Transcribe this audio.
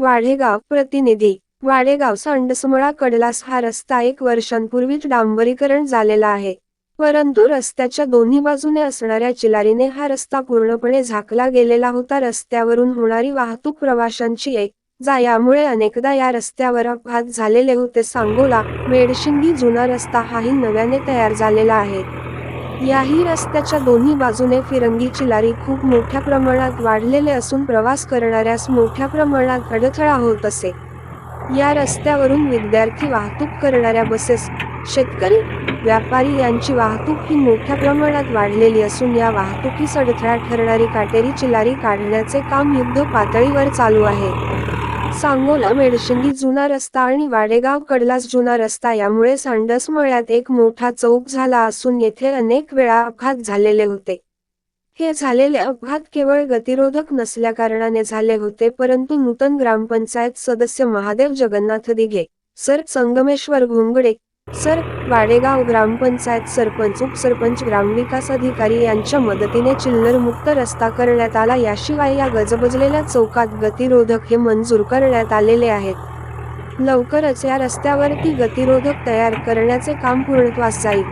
वाढेगाव प्रतिनिधी. वाडेगाव सांडसमळा कडलास हा रस्ता एक वर्षांपूर्वीच डांबरीकरण झालेला आहे. परंतु रस्त्याच्या दोन्ही बाजूने असणाऱ्या चिलारीने हा रस्ता पूर्णपणे झाकला गेलेला होता. रस्त्यावरून होणारी वाहतूक प्रवाशांची एक जा यामुळे अनेकदा या रस्त्यावर अपघात झालेले होते. सांगोला मेडशिंगी जुना रस्ता हाही नव्याने तयार झालेला आहे. याही रस्त्याच्या दोन्ही बाजूने फिरंगी चिलारी खूप मोठ्या प्रमाणात वाढलेले असून प्रवास करणाऱ्यास मोठ्या प्रमाणात अडथळा होत असे. या रस्त्यावरून विद्यार्थी वाहतूक करणाऱ्या बसेस शेतकरी व्यापारी यांची वाहतूक ही मोठ्या प्रमाणात वाढलेली असून या वाहतुकीस अडथळा ठरणारी काटेरी चिलारी काढण्याचे काम युद्ध पातळीवर चालू आहे. सांगोला मेडशिंगी जुना रस्ता आणि वाडेगाव कडलास जुना रस्ता यामुळे सांडसमळ्यात एक मोठा चौक झाला असून येथे अनेक वेळा अपघात झालेले होते. हे झालेले अपघात केवळ गतिरोधक नसल्याकारणाने झाले होते परंतु नूतन ग्रामपंचायत सदस्य महादेव जगन्नाथ दिघे सर संगमेश्वर घोंगडे सर वाडेगाव ग्रामपंचायत सरपंच उपसरपंच ग्रामविकास अधिकारी यांच्या मदतीने चिल्लर मुक्त रस्ता करण्यात आला. याशिवाय या गजबजलेल्या चौकात गतिरोधक हे मंजूर करण्यात आलेले आहेत. लवकरच या रस्त्यावरती गतिरोधक तयार करण्याचे काम पूर्णत्वास जाईल.